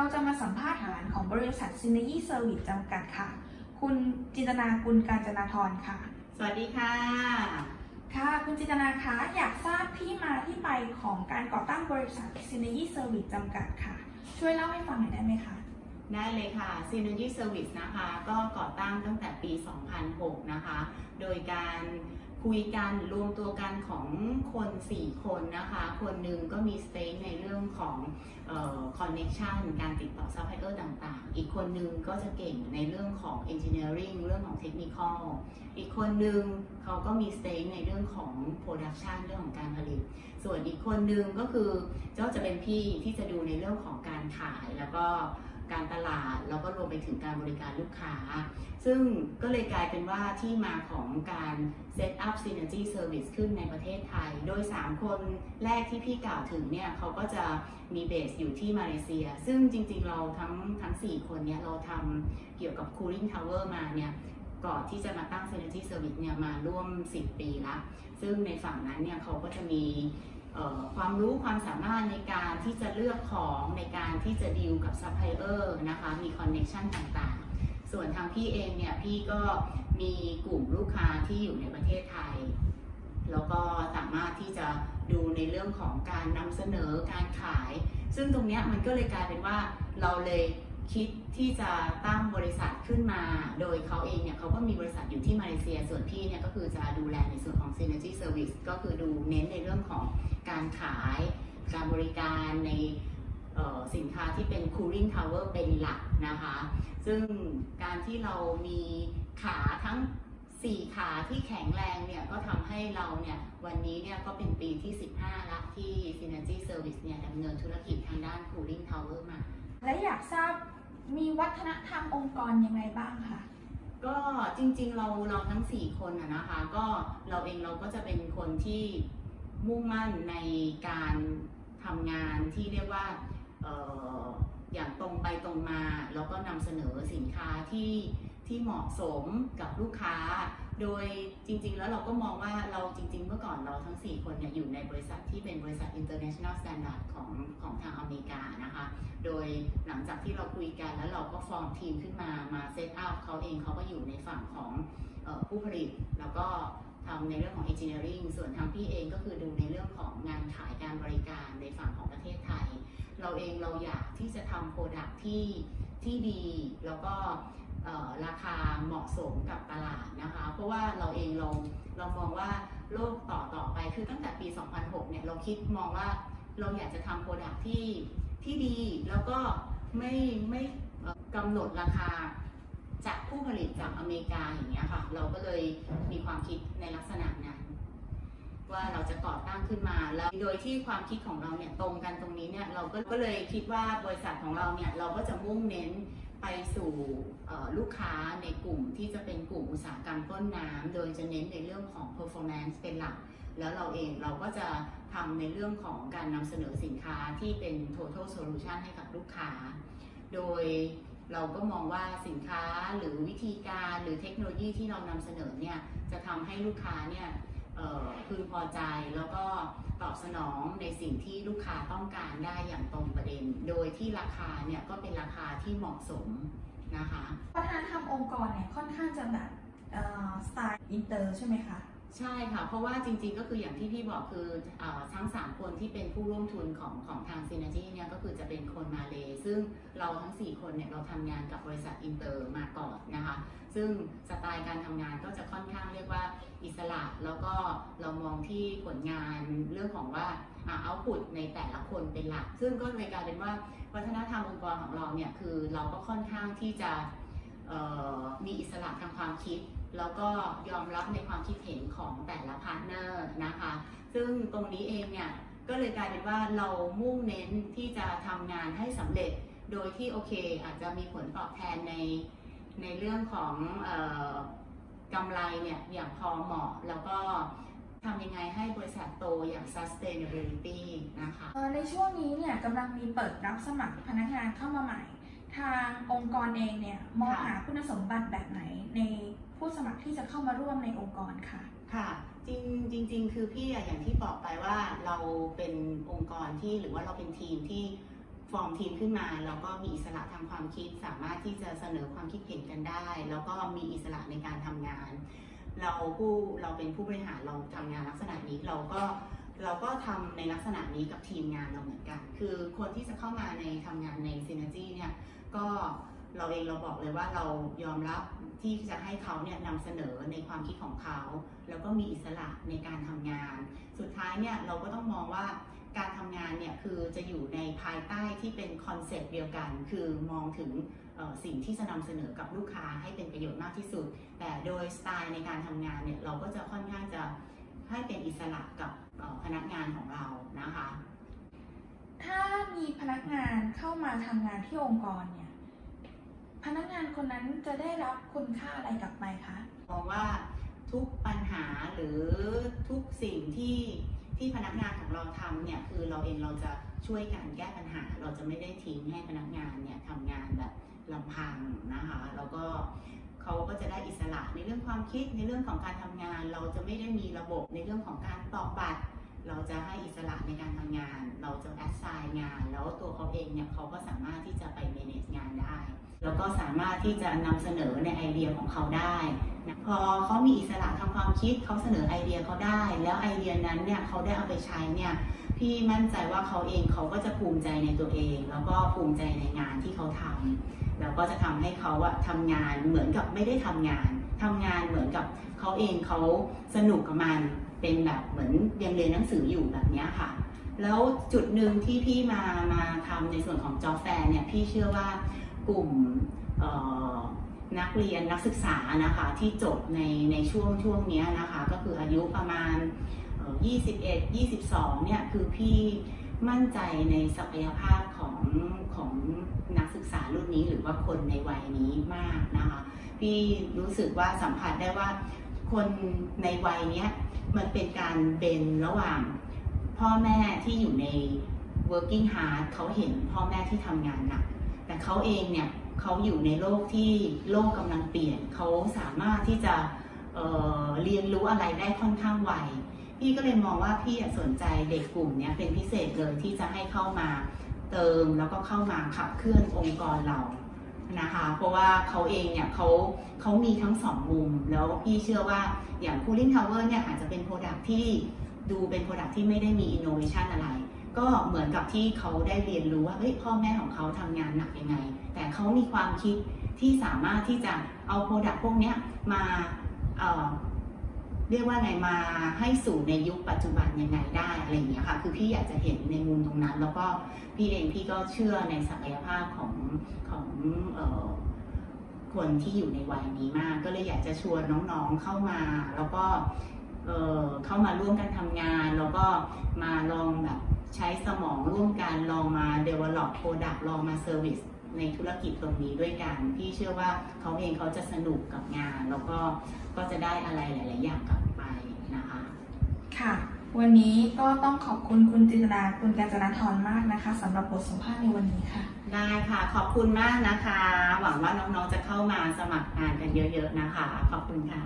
เราจะมาสัมภาษณ์ฐานของบริษัท Synergy Service จำกัดค่ะ คุณจินตนากุลการจนาธรค่ะ สวัสดีค่ะ ค่ะ คุณจินตนาคะอยากทราบที่มาที่ไปของการก่อตั้งบริษัท Synergy Service จำกัดค่ะ ช่วยเล่าให้ฟังหน่อยได้ไหมคะได้เลยค่ะ Synergy Service นะคะ ก็ก่อตั้งตั้งแต่ปี 2006 นะคะ โดยการ คุยกันรวมตัวกันของคน 4 คนนะคะ คนหนึ่งก็มีสเต็กในเรื่องของคอนเน็ชันการติดต่อซัพพลายเออร์ต่างๆ อีกคนหนึ่งก็จะเก่งในเรื่องของ Engineering เรื่องของ Technical อีกคนหนึ่งเขาก็มีสเต็กในเรื่องของ Production เรื่องของการผลิต ส่วนอีกคนหนึ่งก็คือเจ้าจะเป็นพี่ที่จะดูในเรื่องของการขายแล้วก็ การตลาด แล้วก็รวมไปถึงการบริการลูกค้า ซึ่งก็เลยกลายเป็นว่าที่มาของการ set up synergy service ขึ้นในประเทศไทย โดย 3 คนแรกที่พี่กล่าวถึงเนี่ยเขาก็จะมีเบสอยู่ที่มาเลเซีย ซึ่งจริงๆเราทั้งทั้ง 4 คนเนี่ยเราทำเกี่ยวกับ cooling tower มาเนี่ยก่อนที่จะมาตั้ง synergy service เนี่ยมาร่วม 10 ปีละ ซึ่งในฝั่งนั้นเนี่ยเขาก็จะมี ความรู้ความสามารถในการที่จะเลือกของในการที่จะดีลกับซัพพลายเออร์นะคะมีคอนเน็ชันต่างๆ ส่วนทางพี่เองเนี่ยพี่ก็มีกลุ่มลูกค้าที่อยู่ในประเทศไทย แล้วก็สามารถที่จะดูในเรื่องของการนำเสนอการขาย ซึ่งตรงเนี้ยมันก็เลยกลายเป็นว่าเราเลยคิดที่จะตั้งบริษัทขึ้นมา โดยเขาเองเนี่ยเขาก็มีบริษัทอยู่ที่ เซียส่วนพี่เนี่ยก็คือจะดูแลในส่วนของ Synergy Service ก็คือดูเน้นในเรื่องของการขาย การบริการในสินค้าที่เป็น cooling tower เป็นหลักนะคะ ซึ่งการที่เรามีขาทั้ง 4 ขาที่แข็งแรงเนี่ยก็ทำให้เราเนี่ยวันนี้เนี่ยก็เป็นปีที่ 15ละที่ Synergy Service เนี่ยดำเนินธุรกิจทางด้าน cooling tower มา และอยากทราบมีวัฒนธรรมองค์กรยังไงบ้างคะ ก็จริงๆเราเราทั้ง 4 คนอะนะคะ ก็เราเองเราก็จะเป็นคนที่มุ่งมั่นในการทำงานที่เรียกว่าอออย่างตรงไปตรงมา แล้วก็นำเสนอสินค้าที่ที่เหมาะสมกับลูกค้า โดยจริงๆ แล้วเราก็มองว่าเราจริง ๆ เมื่อก่อนเราทั้ง 4 คนเนี่ยอยู่ในบริษัทที่เป็นบริษัท international standard ของของทางอเมริกานะคะ โดยหลังจากที่เราคุยกันแล้วเราก็ฟอร์มทีมขึ้นมามาเซตอัพเขาเองเขาก็อยู่ในฝั่งของออผู้ผลิต แล้วก็ทำในเรื่องของ engineering ส่วนทางพี่เองก็คือดูในเรื่องของงานขายการบริการในฝั่งของประเทศไทย เราเองเราอยากที่จะทำโปรดักที่ที่ดีแล้วก็ ราคาเหมาะสมกับตลาดนะคะ เพราะว่าเราเองเราเรามองว่าโลกต่อต่อไปคือตั้งแต่ปี 2006 เนี่ยเราคิดมองว่าเราอยากจะทำโปรดักที่ที่ดีแล้วก็ไม่ไม่กำหนดราคาจากผู้ผลิตจากอเมริกาอย่างเงี้ยค่ะเราก็เลยมีความคิดในลักษณะนั้นว่าเราจะก่อตั้งขึ้นมาแล้วโดยที่ความคิดของเราเนี่ยตรงกันตรงนี้เนี่ยเราก็ก็เลยคิดว่าบริษัทของเราเนี่ยเราก็จะมุ่งเน้น ไปสู่ลูกค้าในกลุ่มที่จะเป็นกลุ่มอุตสาหกรรมต้นน้ำ โดยจะเน้นในเรื่องของ performance เป็นหลัก แล้วเราเองเราก็จะทำในเรื่องของการนำเสนอสินค้าที่เป็น total solution ให้กับลูกค้า โดยเราก็มองว่าสินค้าหรือวิธีการหรือเทคโนโลยีที่เรานำเสนอเนี่ยจะทำให้ลูกค้าเนี่ยเอ่อพึงพอใจแล้วก็ ตอบสนองในสิ่งที่ลูกค้าต้องการได้อย่างตรงประเด็น โดยที่ราคาเนี่ยก็เป็นราคาที่เหมาะสมนะคะวัฒนธรรมองค์กรเนี่ยค่อนข้างจะแบบสไตล์อินเตอร์ใช่ไหมคะ ใช่ค่ะ เพราะว่าจริงๆ ก็คืออย่างที่พี่บอกคืออทั้ง 3 คนที่เป็นผู้ร่วมทุนของของทาง Synergy เนี่ยก็คือจะเป็นคนมาเล ซึ่งเราทั้ง 4 คนเนี่ยเราทำงานกับบริษัทอินเตอร์มาก่อนนะคะ ซึ่งสไตล์การทำงานก็จะค่อนข้างเรียกว่าอิสระ แล้วก็เรามองที่ผลงานเรื่องของว่าเอาพุตในแต่ละคนเป็นหลัก ซึ่งก็เลยกลายเป็นว่าวัฒนธรรมองค์กรของเราเนี่ยคือเราก็ค่อนข้างที่จะมีอิสระทางความคิด แล้วก็ยอมรับในความคิดเห็นของแต่ละพาร์ทเนอร์นะคะ ซึ่งตรงนี้เองเนี่ยก็เลยกลายเป็นว่าเรามุ่งเน้นที่จะทำงานให้สำเร็จ โดยที่โอเค อาจจะมีผลตอบแทนในในเรื่องของเออกำไรเนี่ยอย่างพอเหมาะแล้วก็ทำยังไงให้บริษัทโตอย่าง sustainability นะคะในช่วงนี้เนี่ยกำลังมีเปิดรับสมัครพนักงานเข้ามาใหม่ ทางองค์กรเองเนี่ยมองหาคุณสมบัติแบบไหนใน ผู้สมัครที่จะเข้ามาร่วมในองค์กรค่ะ ค่ะ จริงจริง ๆ คือพี่อะอย่างที่บอกไปว่าเราเป็นองค์กรที่หรือว่าเราเป็นทีมที่ฟอร์มทีมขึ้นมาแล้วก็มีอิสระทางความคิดสามารถที่จะเสนอความคิดเห็นกันได้ แล้วก็มีอิสระในการทำงาน เราผู้เราเป็นผู้บริหารเราทำงานลักษณะนี้เราก็เราก็ทำในลักษณะนี้กับทีมงานเราเหมือนกัน คือคนที่จะเข้ามาในทำงานใน Synergy เนี่ยก็เราเองเราบอกเลยว่าเรายอมรับ ที่จะให้เขาเนี่ยนำเสนอในความคิดของเขา แล้วก็มีอิสระในการทำงาน สุดท้ายเนี่ยเราก็ต้องมองว่าการทำงานเนี่ยคือจะอยู่ในภายใต้ที่เป็นคอนเซปต์เดียวกัน คือมองถึงสิ่งที่จะนำเสนอกับลูกค้าให้เป็นประโยชน์มากที่สุด แต่โดยสไตล์ในการทำงานเนี่ยเราก็จะค่อนข้างจะให้เป็นอิสระกับพนักงานของเรานะคะ ถ้ามีพนักงานเข้ามาทำงานที่องค์กรเนี่ย พนักงานคนนั้นจะได้รับคุณค่าอะไรกลับไปคะมองว่าทุกปัญหาหรือทุกสิ่งที่ที่พนักงานของเราทำเนี่ยคือเราเองเราจะช่วยกันแก้ปัญหา เราจะไม่ได้ทิ้งให้พนักงานเนี่ยทำงานแบบลำพังนะคะ แล้วก็เขาก็จะได้อิสระในเรื่องความคิดในเรื่องของการทำงาน เราจะไม่ได้มีระบบในเรื่องของการตอกบัตร เราจะให้อิสระในการทำงาน เราจะแอดไซน์งาน แล้วตัวเขาเองเนี่ยเขาก็สามารถที่จะไป manage งานได้ แล้วก็สามารถที่จะนำเสนอในไอเดียของเขาได้นะพอเขามีอิสระทางความคิดเขาเสนอไอเดียเขาได้ แล้วไอเดียนั้นเนี่ยเขาได้เอาไปใช้เนี่ยพี่มั่นใจว่าเขาเองเขาก็จะภูมิใจในตัวเอง แล้วก็ภูมิใจในงานที่เขาทำแล้วก็จะทำให้เขาอะทำงานเหมือนกับไม่ได้ทำงานทำงานเหมือนกับเขาเองเขาสนุกกับมันเป็นแบบเหมือนยังเรียนหนังสืออยู่แบบนี้ค่ะ แล้วจุดหนึ่งที่พี่มามาทำในส่วนของจอแฟนเนี่ยพี่เชื่อว่ากลุ่มนักเรียนนักศึกษานะคะที่จบในในช่วงช่วงนี้นะคะก็คืออายุประมาณ 21 22 เนี่ยคือพี่มั่นใจในศักยภาพของของนักศึกษารุ่นนี้หรือว่าคนในวัยนี้มากนะคะพี่รู้สึกว่าสัมผัสได้ว่าคนในวัยเนี้ยมันเป็นการเบนระหว่าง พ่อแม่ที่อยู่ใน working hard เขาเห็นพ่อแม่ที่ทำงานหนัก แต่เขาเองเนี่ยเขาอยู่ในโลกที่โลกกำลังเปลี่ยน เขาสามารถที่จะเเรียนรู้อะไรได้ค่อนข้างไว พี่ก็เลยมองว่าพี่สนใจเด็กกลุ่มนี้เป็นพิเศษเลยที่จะให้เข้ามาเติมแล้วก็เข้ามาขับเคลื่อนองค์กรเรานะคะ เพราะว่าเขาเองเนี่ยเขาเขามีทั้งสองมุม แล้วพี่เชื่อว่าอย่าง Cooling Tower เนี่ยอาจจะเป็นโปรดักที่ ดูเป็นโปรดักที่ไม่ได้มี innovation อะไร ก็เหมือนกับที่เขาได้เรียนรู้ว่าเฮ้ยพ่อแม่ของเขาทำงานหนักยังไง แต่เขามีความคิดที่สามารถที่จะเอาโปรดักพวกนี้มาเเรียกว่าไงมาให้สู่ในยุคปัจจุบันยังไงได้อะไรอย่างเงี้ยค่ะ คือพี่อยากจะเห็นในมุมตรงนั้น แล้วก็พี่เองพี่ก็เชื่อในศักยภาพของของคนที่อยู่ในวัยนี้มาก ก็เลยอยากจะชวนน้องๆเข้ามา แล้วก็ เอ่อเข้ามาร่วมกันทำงาน แล้วก็มาลองแบบใช้สมองร่วมกันลองมา develop product ลองมา service ในธุรกิจตรงนี้ด้วยกันพี่เชื่อว่าเขาเองเขาจะสนุกกับงาน แล้วก็ก็จะได้อะไรหลาย ๆ อย่างกลับไปนะคะ ค่ะ วันนี้ก็ต้องขอบคุณคุณจินตนาคุณกาญจนาธรมากนะคะสำหรับบทสัมภาษณ์ในวันนี้ค่ะ ได้ค่ะ ขอบคุณมากนะคะ หวังว่าน้อง ๆ จะเข้ามาสมัครงานกันเยอะ ๆ นะคะ ขอบคุณค่ะ